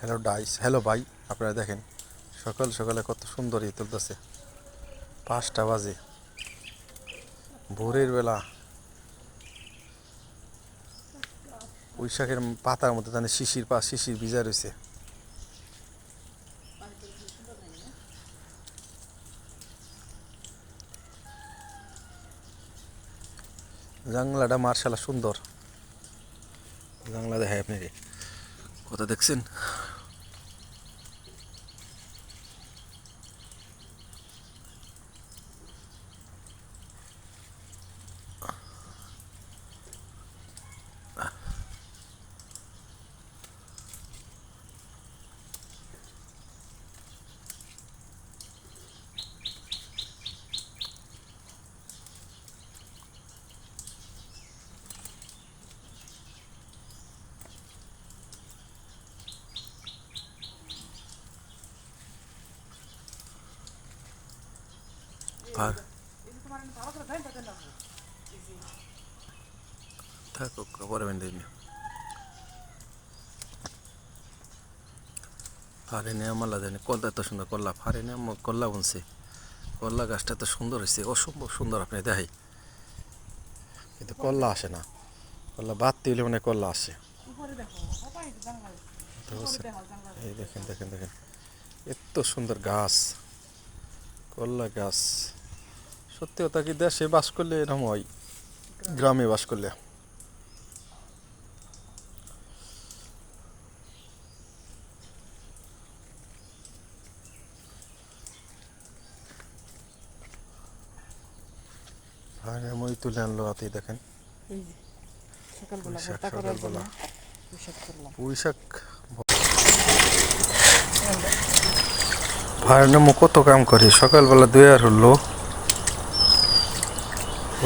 Hello dice hello ভাই। আপনারা দেখেন, সকাল সকালে কত সুন্দর ই তুলতেছে। পাঁচটা বাজে। ভোরের বেলা বৈশাখের পাতার মধ্যে জানি শিশির পা শিশির ভিজা রয়েছে জাংলাটা মার্শাল সুন্দর। জাংলা দেখায় আপনাকে। কথা দেখছেন? আর থাকুক পরে দিন ফারে নিয়ে মালা জানি কল্লা এত সুন্দর কল্লা ফারে আমার কল্লা বুনছে। কল্লা গাছটা এত সুন্দর হয়েছে অসম্ভব সুন্দর আপনি দেখাই। কিন্তু কল্লা আসে না। কল্লা বাদ দিলে মানে কল্লা আসে। এই দেখেন দেখেন দেখেন। এত সুন্দর গাছ। কল্লা গাছ। সত্যি কথা কি দেশে বাস করলে এরকম হয় গ্রামে বাস করলে। আর মই তুলে আনলো হাতে দেখেন। পুঁইশাক, ভাইয়ের নামও কত কাম করি? সকালবেলা দুয়ার হলো।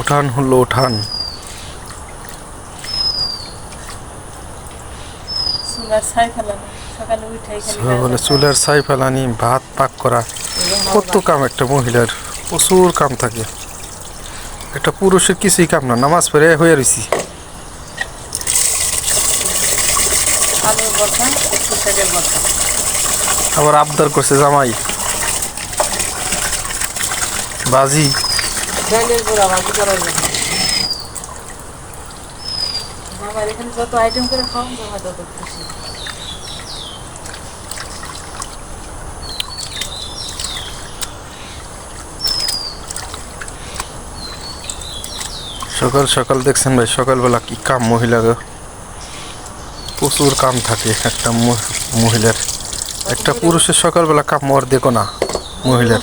উঠান হলো উঠান। সকালে চুলের ছাই ফেলানি ভাত পাক করা। কত কাম একটা মহিলার প্রচুর কাম থাকে। একটা পুরুষের কিছুই কাম না নামাজ পড়ে হয়ে রয়েছি আবার আবদার করছে জামাই। বাজি। ডালের গুঁড়া ভাজি করার জন্য? আমার এখানে যত আইটেম করে খাওয়ান জামা তত খুশি। সকাল সকাল দেখছেন ভাই সকালবেলা কি কাম মহিলার প্রচুর কাম থাকে একটা ম- মহিলার। একটা পুরুষের সকালবেলা কাম মর দেখো না মহিলার।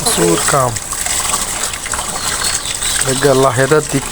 প্রচুর কাম দেখবে আল্লাহ হেদার দিক